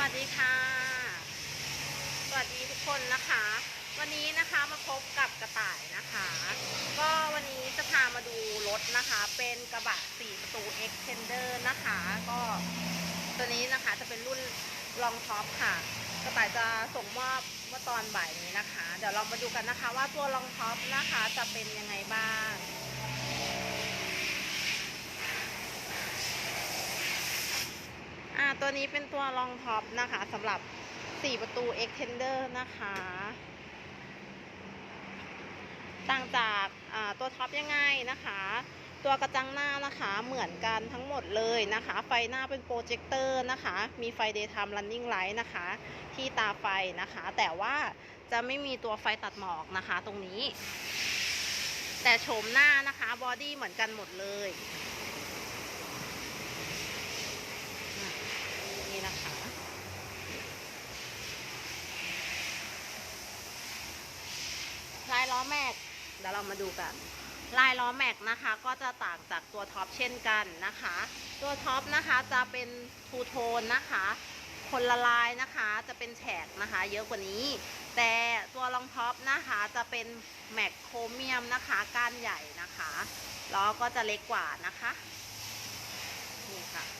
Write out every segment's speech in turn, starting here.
วัสดีค่ะ สวัสดีทุกคนนะคะ วันนี้นะคะมาพบกับกระต่ายนะคะ ก็วันนี้จะพามาดูรถนะคะ เป็นกระบะ4ประตู Extender นะคะ ก็ตัวนี้นะคะจะเป็นรุ่นลองท็อปค่ะ กระต่ายจะส่งมอบเมื่อตอนบ่ายนี้นะคะ เดี๋ยวเรามาดูกันนะคะ ว่าตัวลองท็อปนะคะจะเป็นยังไงบ้าง อ่าตัวนี้เป็นตัวรองท็อปนะคะสำหรับ 4 ประตู Extender นะคะ ต่างจากอ่าตัวท็อปยังไงนะคะ ตัวกระจังหน้านะคะเหมือนกันทั้งหมดเลยนะคะ ไฟหน้าเป็นโปรเจคเตอร์นะคะ มีไฟ daytime running light นะคะ ที่ตาไฟนะคะ แต่ว่าจะไม่มีตัวไฟตัดหมอกนะคะตรงนี้ แต่โฉมหน้านะคะบอดี้เหมือนกันหมดเลย นี่นะคะ ลายล้อแม็ก เดี๋ยวเรามาดูกัน ลายล้อแม็กนะคะ ก็จะต่างจากตัวท็อปเช่นกันนะคะ ตัวท็อปนะคะจะเป็นทูโทนนะคะ คนละลายนะคะจะเป็นแฉกนะคะ เยอะกว่านี้ แต่ตัวรองท็อปนะคะจะเป็นแม็กโครเมียมนะคะ ก้านใหญ่นะคะล้อก็จะเล็กกว่านะคะนี่ค่ะ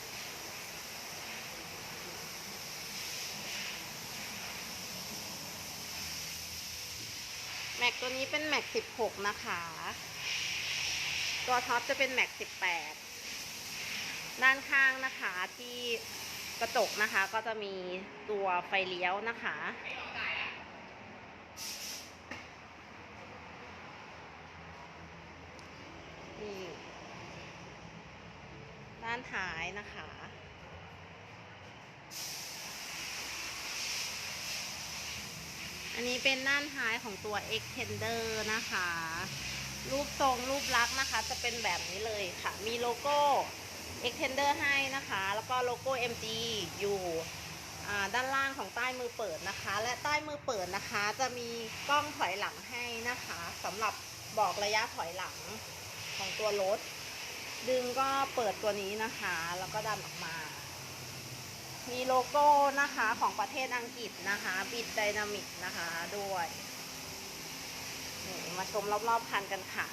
แม็กตัวนี้เป็นแม็ก16นะคะ ตัวท็อปจะเป็นแม็ก18ด้านข้างนะคะที่กระจกนะคะก็จะมีตัวไฟเลี้ยวนะคะ นี่ด้านท้ายนะคะ อันนี้เป็นด้านท้ายของตัว Extender นะคะ รูปทรงรูปลักษณ์นะคะ จะเป็นแบบนี้เลยค่ะ มีโลโก้ Extender ให้นะคะ แล้วก็โลโก้ MG อยู่ด้านล่างของใต้มือเปิดนะคะ และใต้มือเปิดนะคะ จะมีกล้องถอยหลังให้นะคะสำหรับบอกระยะถอยหลังของตัวรถ ดึงก็เปิดตัวนี้นะคะ แล้วก็ดันออกมา มีโลโก้นะคะของประเทศอังกฤษนะคะบิดไดนามิกนะคะด้วยนี่มาชมรอบๆคันกันค่ะ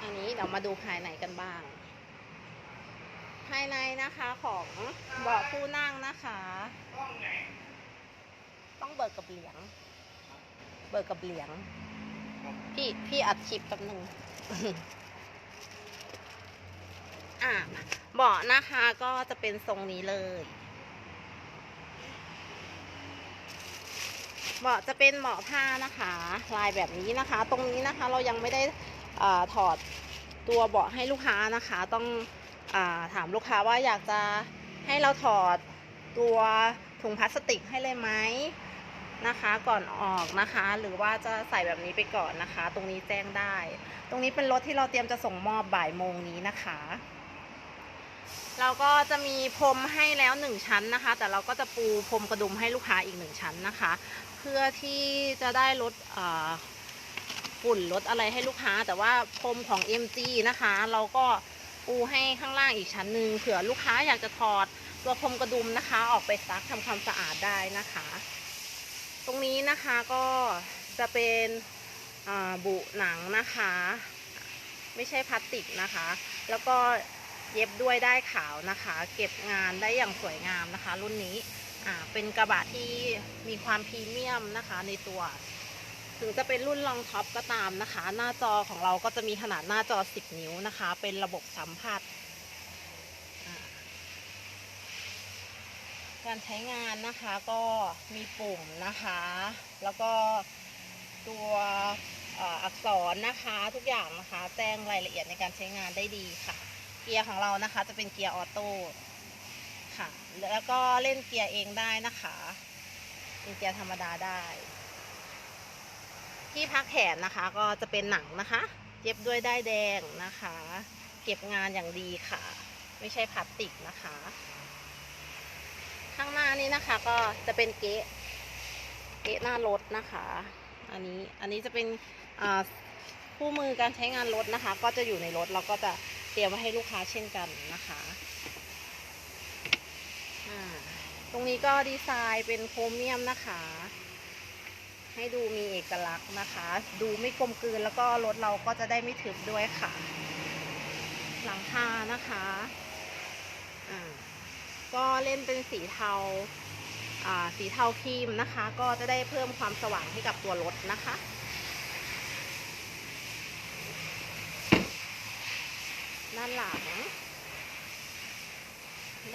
อันนี้เดี๋ยวมาดูภายในกันบ้าง ภายในนะคะของเบาะผู้นั่งนะคะ ต้องเบิกกับเหลียง เบิกกับเหลียง พี่พี่อัดคลิปแป๊บนึง อะเบาะนะคะก็จะเป็นทรงนี้เลยเบาะจะเป็นเบาะผ้านะคะ ลายแบบนี้นะคะ ตรงนี้นะคะเรายังไม่ได้อถอดตัวเบาะให้ลูกค้านะคะ ต้องอถามลูกค้าว่าอยากจะให้เราถอดตัวถุงพลาสติกให้เลยไหมนะคะก่อนออกนะคะ หรือว่าจะใส่แบบนี้ไปก่อนนะคะ ตรงนี้แจ้งได้ ตรงนี้เป็นรถที่เราเตรียมจะส่งมอบบ่ายโมงนี้นะคะ เราก็จะมีพรมให้แล้วหนึ่งชั้นนะคะ แต่เราก็จะปูพรมกระดุมให้ลูกค้าอีกหนึ่งชั้นนะคะ เพื่อที่จะได้ลดฝุ่นลดอะไรให้ลูกค้า แต่ว่าพรมของ MG นะคะ เราก็ปูให้ข้างล่างอีกชั้นหนึ่งเผื่อลูกค้าอยากจะถอดตัวพรมกระดุมนะคะ ออกไปซักทำความสะอาดได้นะคะ ตรงนี้นะคะก็จะเป็นบุหนังนะคะ ไม่ใช่พลาสติกนะคะ แล้วก็ เย็บด้วยได้ขาวนะคะ เก็บงานได้อย่างสวยงามนะคะ รุ่นนี้อ่าเป็นกระบะที่มีความพรีเมียมนะคะในตัว ถึงจะเป็นรุ่นลองท็อปก็ตามนะคะ หน้าจอของเราก็จะมีขนาดหน้าจอ 10 นิ้วนะคะ เป็นระบบสัมผัสการใช้งานนะคะก็มีปุ่มนะคะ แล้วก็ตัวอักษรนะคะทุกอย่างนะคะ แจ้งรายละเอียดในการใช้งานได้ดีค่ะ กียร์ของเรานะคะ จะเป็นเกียร์ออโต้ค่ะ แล้วก็เล่นเกียร์เองได้นะคะเป็นเกียร์ธรรมดาได้ ที่พักแขนนะคะก็จะเป็นหนังนะคะ เย็บด้วยได้ายแดงนะคะ เก็บงานอย่างดีค่ะ ไม่ใช่พลาสติกนะคะ ข้างหน้านี้นะคะก็จะเป็นเก๊ะเก๊ะหน้ารถนะคะ อันนี้อันนี้จะเป็นคู่มือการใช้งานรถนะคะ ก็จะอยู่ในรถเราก็จะ เตรียมไว้ให้ลูกค้าเช่นกันนะคะตรงนี้ก็ดีไซน์เป็นโครเมียมนะคะ ให้ดูมีเอกลักษณ์นะคะ ดูไม่กลมกลืนแล้วก็รถเราก็จะได้ไม่ทึบด้วยค่ะ หลังคานะคะอ่าก็เล่นเป็นสีเทาอ่าสีเทาครีมนะคะ ก็จะได้เพิ่มความสว่างให้กับตัวรถนะคะ ด้านหลัง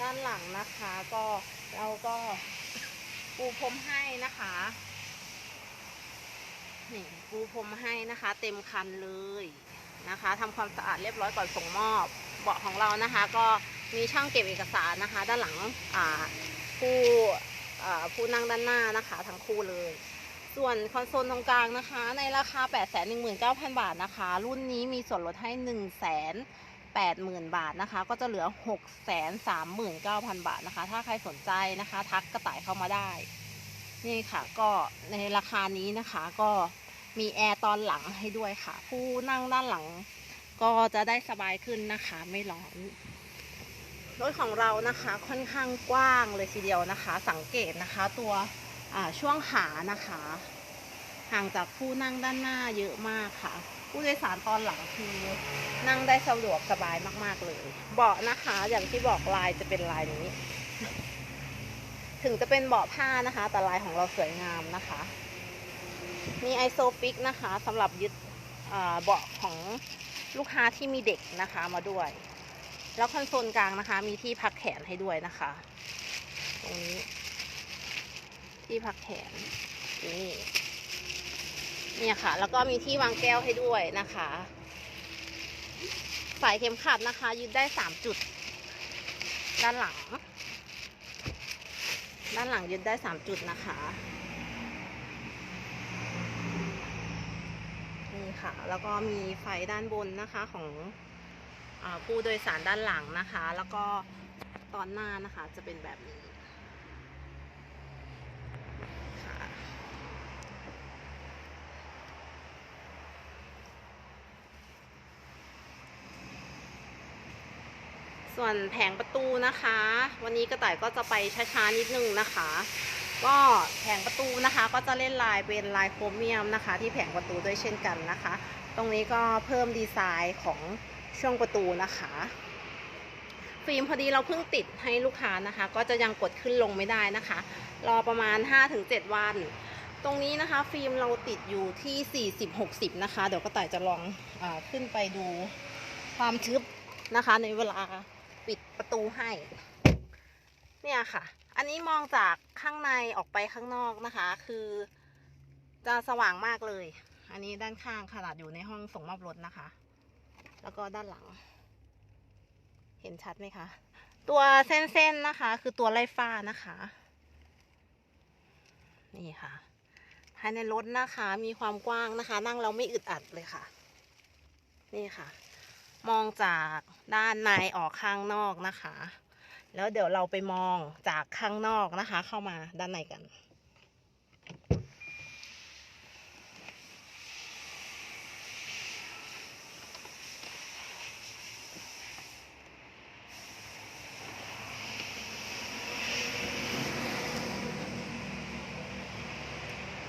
ด้านหลังนะคะ ก็เราก็ปูพรมให้นะคะนี่ปูพรมให้นะคะ เต็มคันเลยนะคะทำความสะอาดเรียบร้อยก่อนส่งมอบเบาะของเรานะคะ ก็มีช่องเก็บเอกสารนะคะ ด้านหลังอ่าผู้อ่าผู้นั่งด้านหน้านะคะ ทั้งคู่เลย ส่วนคอนโซลตรงกลางนะคะ ในราคา 819,000 บาทนะคะ รุ่นนี้มีส่วนลดให้ 1 0 0 0 0 80,000 บาทนะคะ ก็จะเหลือ 639,000 บาทนะคะ ถ้าใครสนใจนะคะ ทักกระต่ายเข้ามาได้ นี่ค่ะ ก็ในราคานี้นะคะก็มีแอร์ตอนหลังให้ด้วยค่ะ ผู้นั่งด้านหลังก็จะได้สบายขึ้นนะคะ ไม่ร้อนรถของเรานะคะค่อนข้างกว้างเลยทีเดียวนะคะ สังเกตนะคะ ตัวช่วงขานะคะ ห่างจากผู้นั่งด้านหน้าเยอะมากค่ะ ผู้โดยสารตอนหลังคือ นั่งได้สะดวกสบายมากๆเลย เบาะนะคะอย่างที่บอกลายจะเป็นลายนี้ ถึงจะเป็นเบาะผ้านะคะ แต่ลายของเราสวยงามนะคะ มีไอโซฟิกนะคะสำหรับยึดเบาะของลูกค้าที่มีเด็กนะคะมาด้วย แล้วคอนโซลกลางนะคะ มีที่พักแขนให้ด้วยนะคะ ตรงนี้ ที่พักแขนนี่ เนี่ยค่ะ แล้วก็มีที่วางแก้วให้ด้วยนะคะ สายเข็มขัดนะคะ ยึดได้สามจุด ด้านหลัง ด้านหลังยึดได้สามจุดนะคะนี่ค่ะ แล้วก็มีไฟด้านบนนะคะของอผู้โดยสารด้านหลังนะคะ แล้วก็ตอนหน้านะคะจะเป็นแบบนี้ ส่วนแผงประตูนะคะ วันนี้กระต่ายก็จะไปช้าๆนิดนึงนะคะ ก็แผงประตูนะคะ ก็จะเล่นลายเป็นลายโครเมียมนะคะ ที่แผงประตูด้วยเช่นกันนะคะ ตรงนี้ก็เพิ่มดีไซน์ของช่วงประตูนะคะฟิล์มพอดีเราเพิ่งติดให้ลูกค้านะคะ ก็จะยังกดขึ้นลงไม่ได้นะคะ รอประมาณ 5-7 วัน ตรงนี้นะคะ ฟิล์มเราติดอยู่ที่ 40-60 นะคะ เดี๋ยวก็ต่ายจะลองอขึ้นไปดูความทึบนะคะในเวลา ปิดประตูให้ เนี่ยค่ะ อันนี้มองจากข้างในออกไปข้างนอกนะคะ คือจะสว่างมากเลย อันนี้ด้านข้างขนาดอยู่ในห้องส่งมอบรถนะคะ แล้วก็ด้านหลัง เห็นชัดไหมคะ ตัวเส้นๆนะคะ คือตัวไล่ฟ้านะคะ นี่ค่ะภายในรถนะคะ มีความกว้างนะคะ นั่งเราไม่อึดอัดเลยค่ะ นี่ค่ะ มองจากด้านในออกข้างนอกนะคะ แล้วเดี๋ยวเราไปมองจากข้างนอกนะคะ เข้ามาด้านในกัน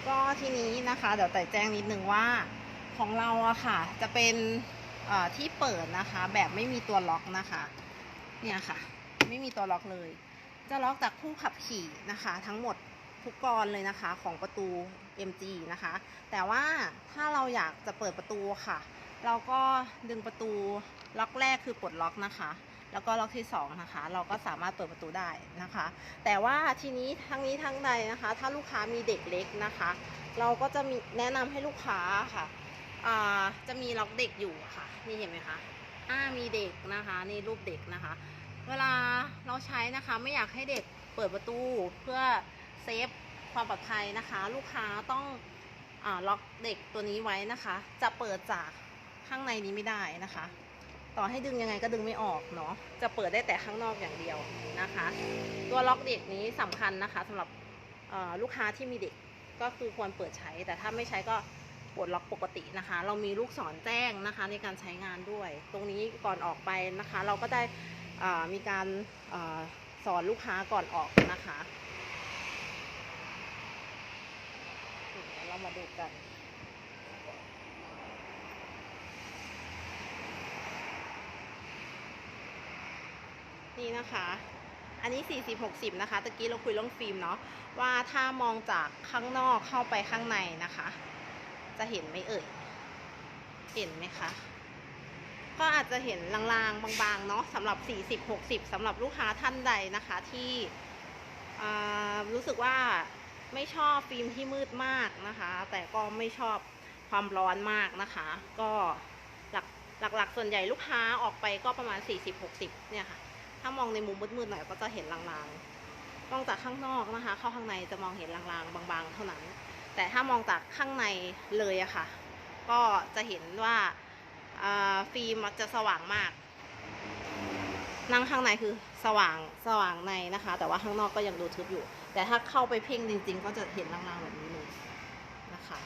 ก็ทีนี้นะคะ เดี๋ยวแต่แจ้งนิดนึงว่าของเราอะค่ะ จะเป็น ที่เปิดนะคะ แบบไม่มีตัวล็อกนะคะ เนี่ยค่ะ ไม่มีตัวล็อกเลย จะล็อกจากผู้ขับขี่นะคะ ทั้งหมดทุกกรเลยนะคะของประตู MG นะคะ แต่ว่าถ้าเราอยากจะเปิดประตูค่ะ เราก็ดึงประตูล็อกแรกคือปลดล็อกนะคะแล้วก็ล็อกที่สองนะคะ เราก็สามารถเปิดประตูได้นะคะ แต่ว่าทีนี้ทั้งนี้ทั้งใดนะคะ ถ้าลูกค้ามีเด็กเล็กนะคะ เราก็จะมีแนะนำให้ลูกค้าค่ะจะมีล็อกเด็กอยู่ค่ะ นี่เห็นไหมคะอ่ามีเด็กนะคะนี่รูปเด็กนะคะ เวลาเราใช้นะคะไม่อยากให้เด็กเปิดประตูเพื่อเซฟความปลอดภัยนะคะ ลูกค้าต้องอาล็อกเด็กตัวนี้ไว้นะคะ จะเปิดจากข้างในนี้ไม่ได้นะคะ ต่อให้ดึงยังไงก็ดึงไม่ออกเนาะจะเปิดได้แต่ข้างนอกอย่างเดียวนะคะ ตัวล็อกเด็กนี้สำคัญนะคะสำหรับลูกค้าที่มีเด็กก็คือควรเปิดใช้แต่ถ้าไม่ใช้ก็ ปลดล็อกปกตินะคะ เรามีลูกศรแจ้งนะคะในการใช้งานด้วย ตรงนี้ก่อนออกไปนะคะ เราก็ได้มีการอสอนลูกค้าก่อนออกนะคะเดี๋ยวเรามาดูกันนี่นะคะ อันนี้ 40 60 นะคะ ตะกี้เราคุยเรื่องฟิล์มเนาะ ว่าถ้ามองจากข้างนอกเข้าไปข้างในนะคะ จะเห็นไหมเอ่ย เห็นไหมคะ ก็อาจจะเห็นลางๆ บางๆ เนาะสำหรับ 40 60สำหรับลูกค้าท่านใดนะคะที่รู้สึกว่าไม่ชอบฟิล์มที่มืดมากนะคะ แต่ก็ไม่ชอบความร้อนมากนะคะ ก็หลักหลักๆ ส่วนใหญ่ลูกค้าออกไปก็ประมาณ 40 60 เนี่ยค่ะ ถ้ามองในมุมมืดๆหน่อยก็จะเห็นลางๆ มองจากข้างนอกนะคะ เข้าข้างในจะมองเห็นลางๆ บางๆ เท่านั้น แต่ถ้ามองจากข้างในเลยอะค่ะ ก็จะเห็นว่าฟิล์มจะสว่างมาก นั่งข้างในคือสว่างสว่างในนะคะ แต่ว่าข้างนอกก็ยังดูทึบอยู่ แต่ถ้าเข้าไปเพ่งจริง ๆ ก็จะเห็นลางๆแบบนี้เลยนะคะ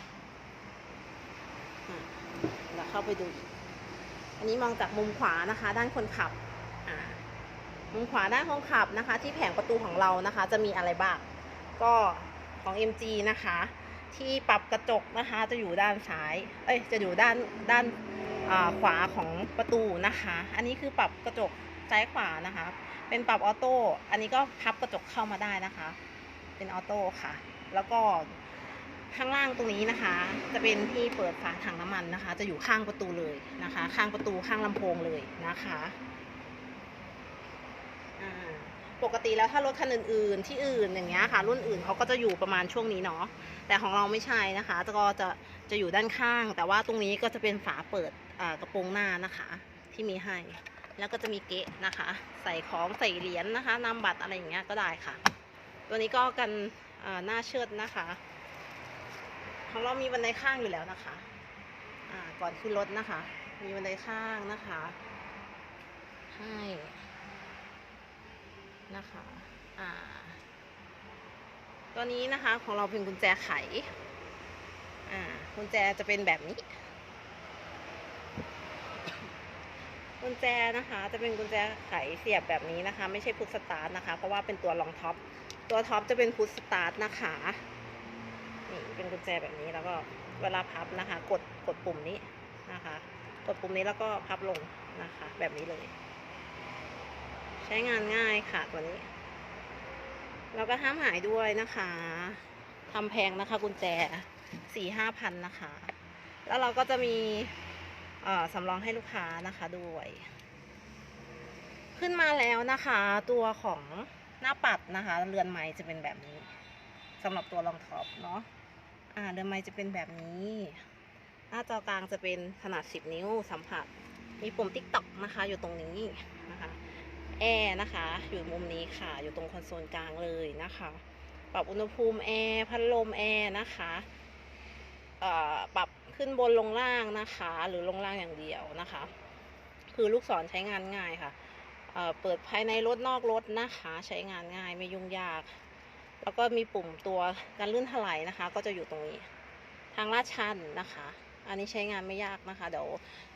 แล้วเข้าไปดูอีกอันนี้มองจากมุมขวานะคะ ด้านคนขับมุมขวาด้านคนขับนะคะ ที่แผงประตูของเรานะคะ จะมีอะไรบ้างก็ของ MG นะคะ ที่ปรับกระจกนะคะ จะอยู่ด้านซ้าย เอ้ย จะอยู่ด้านด้านาขวาของประตูนะคะ อันนี้คือปรับกระจกซ้ายขวานะคะ เป็นปรับออโต้ อันนี้ก็พับกระจกเข้ามาได้นะคะ เป็นออโต้ค่ะ แล้วก็ข้างล่างตรงนี้นะคะ จะเป็นที่เปิดฝาถังน้ำมันนะคะ จะอยู่ข้างประตูเลยนะคะ ข้างประตูข้างลำโพงเลยนะคะ ปกติแล้วถ้ารถคันอื่นๆ ที่อื่นอย่างเงี้ยค่ะ รุ่นอื่นเขาก็จะอยู่ประมาณช่วงนี้เนาะแต่ของเราไม่ใช่นะคะก็จะจะอยู่ด้านข้าง แต่ว่าตรงนี้ก็จะเป็นฝาเปิดกระโปรงหน้านะคะ ที่มีให้แล้วก็จะมีเกะนะคะ ใส่ของใส่เหรียญนะคะนำบัตรอะไรอย่างเงี้ยก็ได้ค่ะ ตัวนี้ก็กันหน้าเชิดนะคะของเรามีบันไดข้างอยู่แล้วนะคะอ่าก่อนขึ้นรถนะคะ มีบันไดข้างนะคะให้ นะคะอ่าตัวนี้นะคะของเราเป็นกุญแจไขอ่ากุญแจจะเป็นแบบนี้ กุญแจนะคะ จะเป็นกุญแจไขเสียบแบบนี้นะคะ ไม่ใช่พุทสตาร์ทนะคะ เพราะว่าเป็นตัวรองท็อป ตัวท็อปจะเป็นพุทสตาร์ทนะคะนี่เป็นกุญแจแบบนี้แล้วก็เวลาพับนะคะ กดกดปุ่มนี้นะคะ กดปุ่มนี้แล้วก็พับลงนะคะ แบบนี้เลย ใช้งานง่ายค่ะตัวนี้ แล้วก็ห้ามหายด้วยนะคะทำแพงนะคะ กุญแจสี่ห้าพันนะคะ แล้วเราก็จะมีสำรองให้ลูกค้านะคะด้วย ขึ้นมาแล้วนะคะ ตัวของหน้าปัดนะคะ เรือนไม้จะเป็นแบบนี้สำหรับตัวรองท็อปเนาะอ่าเรือนไม้จะเป็นแบบนี้ หน้าจอกลางจะเป็นขนาด 10 นิ้วสัมผัส มีปุ่มติ๊กต็อกนะคะ อยู่ตรงนี้ แอร์นะคะ อยู่มุมนี้ค่ะ อยู่ตรงคอนโซลกลางเลยนะคะ ปรับอุณหภูมิแอร์พัดลมแอร์นะคะปรับขึ้นบนลงล่างนะคะ หรือลงล่างอย่างเดียวนะคะ คือลูกศรใช้งานง่ายค่ะเเปิดภายในรถนอกรถนะคะ ใช้งานง่ายไม่ยุ่งยาก แล้วก็มีปุ่มตัวการลื่นถลายนะคะ ก็จะอยู่ตรงนี้ ทางลาดชันนะคะ อันนี้ใช้งานไม่ยากนะคะ เดี๋ยว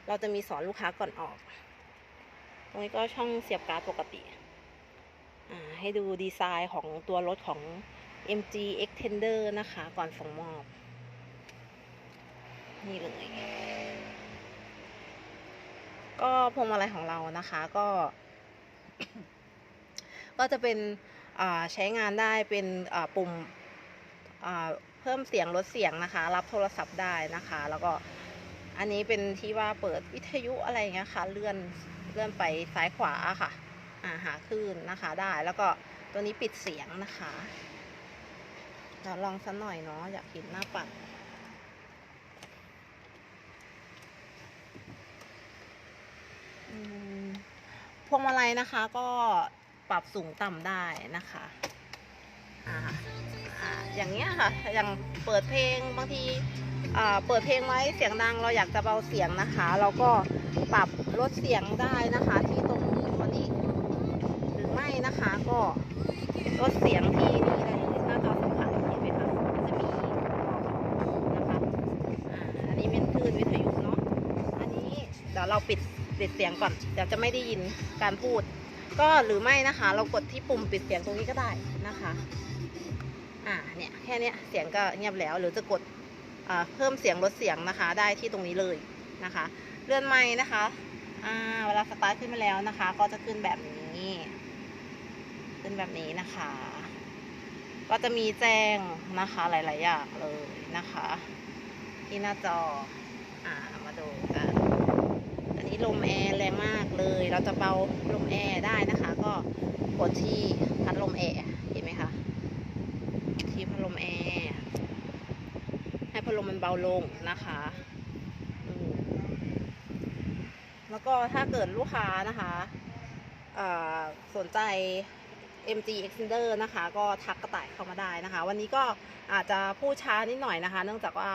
เราจะมีสอนลูกค้าก่อนออก รงนี้ก็ช่องเสียบการ์ดปกติ ให้ดูดีไซน์ของตัวรถของ MG Extender นะคะ ก่อนส่งมอบ นี่เลย ก็พวงมาลัยของเรานะคะก็ ก็จะเป็นใช้งานได้เป็นปุ่มเพิ่มเสียงลดเสียงนะคะ รับโทรศัพท์ได้นะคะ แล้วก็อันนี้เป็นที่ว่าเปิดวิทยุอะไรเงี้ยค่ะ เลื่อน เลื่อนไปซ้ายขวาค่ะอาหาคลื่นนะคะได้แล้วก็ตัวนี้ปิดเสียงนะคะเดี๋ยวลองสักหน่อยเนาะอยากเห็นหน้าปัดพวงมาลัยนะคะก็ปรับสูงต่ำได้นะคะอ่าอ่าอย่างเงี้ยค่ะ อย่างเปิดเพลงบางทีอ่าเปิดเพลงไว้เสียงดังเราอยากจะเบาเสียงนะคะ เราก็ ปรับลดเสียงได้นะคะ ที่ตรงตัวนี้ หรือไม่นะคะก็ลดเสียงที่นี่ได้เลยหน้าจอสัมผัสเห็นไหมคะจะมีนะคะอ่านวิทยุเนาะอันนี้เดี๋ยวเราปิดปิดเสียงก่อนเดี๋ยวจะไม่ได้ยินการพูด ก็หรือไม่นะคะ เรากดที่ปุ่มปิดเสียงตรงนี้ก็ได้นะคะอ่าเนี่ยแค่นี้เสียงก็เงียบแล้วหรือจะกดเพิ่มเสียงลดเสียงนะคะ ได้ที่ตรงนี้เลยนะคะ เลื่อนไม้นะคะอ่าเวลาสตาร์ทขึ้นมาแล้วนะคะ ก็จะขึ้นแบบนี้ ขึ้นแบบนี้นะคะ ก็จะมีแจ้งนะคะหลาย ๆ อย่างเลยนะคะ ที่หน้าจออ่ามาดูกันอันนี้ลมแอร์แรงมากเลย เราจะเบาลมแอร์ได้นะคะ ก็กดที่พัดลมแอร์เห็นไหมคะที่พัดลมแอร์ให้พัดลมมันเบาลงนะคะอืม แล้วก็ถ้าเกิดลูกค้านะคะสนใจ MG Extender นะคะ ก็ทักกระต่ายเข้ามาได้นะคะ วันนี้ก็อาจจะพูดช้านิดหน่อยนะคะ เนื่องจากว่า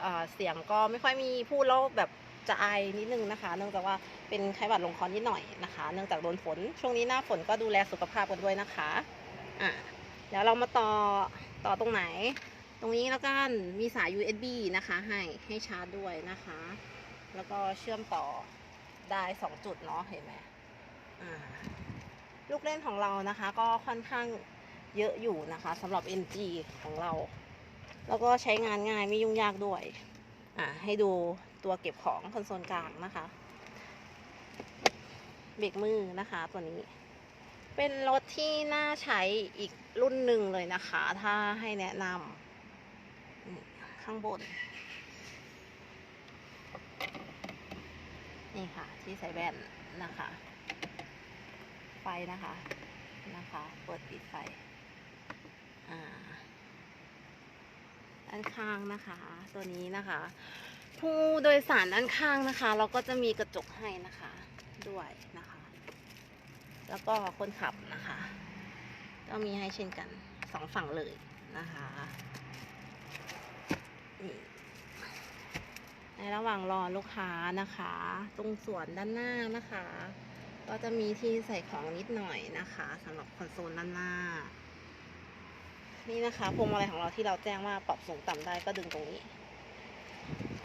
เอ่อเสียงก็ไม่ค่อยมีพูดแล้วแบบจะไอนิดนึงนะคะ เนื่องจากว่าเป็นไข้หวัดลงคอนิดหน่อยนะคะ เนื่องจากโดนฝน ช่วงนี้หน้าฝนก็ดูแลสุขภาพกันด้วยนะคะอะเดี๋ยวเรามาต่อต่อตรงไหน ตรงนี้แล้วกันมีสาย USB นะคะ ให้ให้ชาร์จด้วยนะคะ แล้วก็เชื่อมต่อได้สองจุดเนาะเห็นไหมลูกเล่นของเรานะคะ ก็ค่อนข้างเยอะอยู่นะคะสำหรับ NG ของเรา แล้วก็ใช้งานง่ายไม่ยุ่งยากด้วยอ่าให้ดูตัวเก็บของคอนโซลกลางนะคะเบรกมือนะคะตัวนี้ เป็นรถที่น่าใช้อีกรุ่นหนึ่งเลยนะคะ ถ้าให้แนะนำข้างบน นี่ค่ะ ที่ใส่แว่นนะคะ ไฟนะคะนะคะ เปิดปิดไฟ อ่าด้านข้างนะคะ ตัวนี้นะคะ ผู้โดยสารด้านข้างนะคะ เราก็จะมีกระจกให้นะคะด้วยนะคะ แล้วก็คนขับนะคะ ก็มีให้เช่นกันสองฝั่งเลยนะคะนี่ ระหว่างรอลูกค้านะคะ ตรงส่วนด้านหน้านะคะ ก็จะมีที่ใส่ของนิดหน่อยนะคะสำหรับคอนโซลด้านหน้า นี่นะคะพวงมาลัยของเราที่เราแจ้งว่าปรับสูงต่ำได้ก็ดึงตรงนี้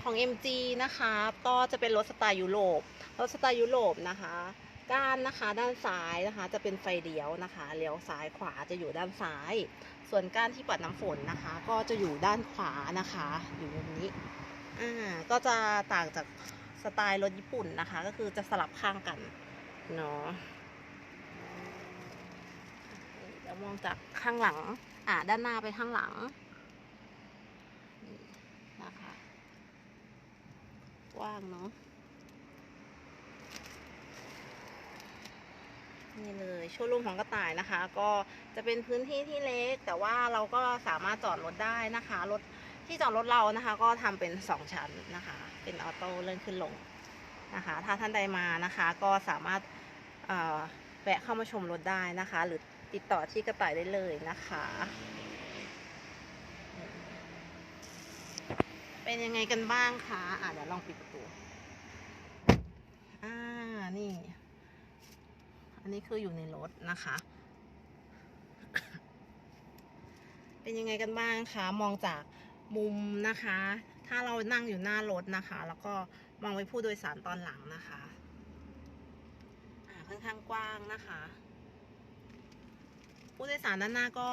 ของ MG นะคะ ก็จะเป็นรถสไตล์ยุโรปรถสไตล์ยุโรปนะคะก้านนะคะด้านซ้ายนะคะจะเป็นไฟเลี้ยวนะคะเลี้ยวซ้ายขวาจะอยู่ด้านซ้าย ส่วนก้านที่ปัดน้ำฝนนะคะ ก็จะอยู่ด้านขวานะคะ อยู่มุมนี้ อ่าก็จะต่างจากสไตล์รถญี่ปุ่นนะคะ ก็คือจะสลับข้างกันเนาะเดี๋ยวมองจากข้างหลัง อ่าด้านหน้าไปข้างหลังนี่นะคะกว้างเนาะนี่เลยโชว์รูมของกระต่ายนะคะ ก็จะเป็นพื้นที่ที่เล็ก แต่ว่าเราก็สามารถจอดรถได้นะคะรถ ที่จอดรถเรานะคะ ก็ทำเป็นสองชั้นนะคะ เป็นออโต้เลื่อนขึ้นลงนะคะ ถ้าท่านใดมานะคะก็สามารถแวะเข้ามาชมรถได้นะคะ หรือติดต่อที่กระต่ายได้เลยนะคะ เป็นยังไงกันบ้างคะอะเดี๋ยวลองปิดประตูอ่านี่ อันนี้คืออยู่ในรถนะคะ เป็นยังไงกันบ้างคะมองจาก มุมนะคะ ถ้าเรานั่งอยู่หน้ารถนะคะ แล้วก็มองไปผู้โดยสารตอนหลังนะคะค่อนข้างกว้างนะคะ ผู้โดยสารด้านหน้าก็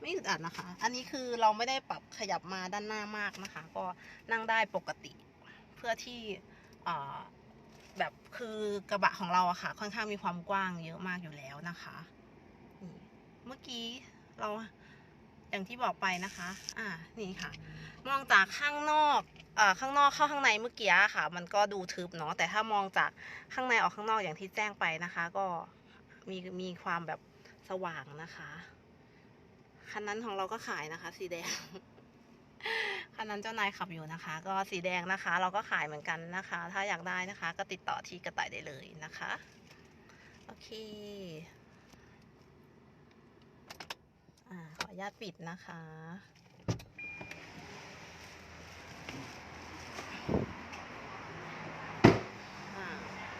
ไม่อึดอัดนะคะ อันนี้คือเราไม่ได้ปรับขยับมาด้านหน้ามากนะคะ ก็นั่งได้ปกติ เพื่อที่แบบคือกระบะของเราอะค่ะ ค่อนข้างมีความกว้างเยอะมากอยู่แล้วนะคะ เมื่อกี้เรา อย่างที่บอกไปนะคะ อ่า นี่ค่ะ มองจากข้างนอกเอ่อข้างนอกเข้าข้างในเมื่อกี้ค่ะ มันก็ดูทึบเนาะ แต่ถ้ามองจากข้างในออกข้างนอกอย่างที่แจ้งไปนะคะ ก็มีมีความแบบสว่างนะคะ คันนั้นของเราก็ขายนะคะ สีแดง คันนั้นเจ้านายขับอยู่นะคะ ก็สีแดงนะคะ เราก็ขายเหมือนกันนะคะ ถ้าอยากได้นะคะ ก็ติดต่อที่กระต่ายได้เลยนะคะ โอเค อ่าขออนุญาตปิดนะคะ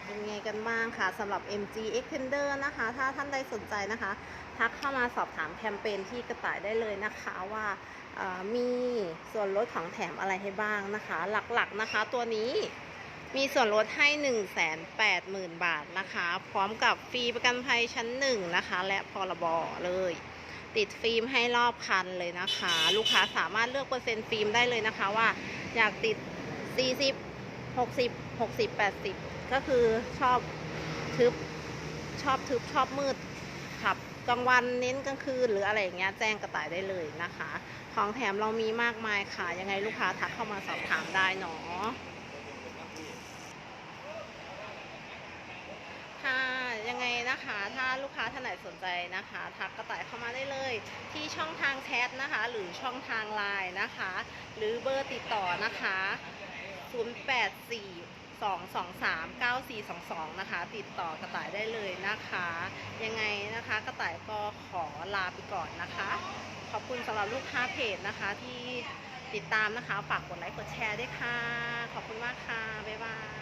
เป็นไงกันบ้างคะสำหรับ MG Extender นะคะ ถ้าท่านใดสนใจนะคะ ทักเข้ามาสอบถามแคมเปญที่กระต่ายได้เลยนะคะว่ามีส่วนลดของแถมอะไรให้บ้างนะคะ หลักๆนะคะตัวนี้มีส่วนลดให้ 1 8 0 0 0 0 บาทนะคะ พร้อมกับฟรีประกันภัยชั้น 1 นะคะ และพรบเลย ติดฟิล์มให้รอบคันเลยนะคะ ลูกค้าสามารถเลือกเปอร์เซ็นต์ฟิล์มได้เลยนะคะว่าอยากติด 40 60 60 80 ก็คือชอบทึบชอบทึบชอบมืดขับกลางวันเน้นกลางคืนหรืออะไรอย่างเงี้ยแจ้งกระต่ายได้เลยนะคะ ของแถมเรามีมากมายค่ะ ยังไงลูกค้าทักเข้ามาสอบถามได้เนาะค่ะยังไงนะคะ ถ้าลูก ค้าท่านไหนสนใจนะคะ ทักกระต่ายเข้ามาได้เลย ที่ช่องทางแชทนะคะ หรือช่องทางไลน์นะคะ หรือเบอร์ติดต่อนะคะ 084 223 9422 นะคะ ติดต่อกระต่ายได้เลยนะคะ ยังไงนะคะกระต่ายก็ขอลาไปก่อนนะคะ ขอบคุณสำหรับลูกค้าเพจนะคะที่ติดตามนะคะ ฝากกดไลค์กดแชร์ด้วยค่ะ ขอบคุณมากค่ะ บ๊ายบาย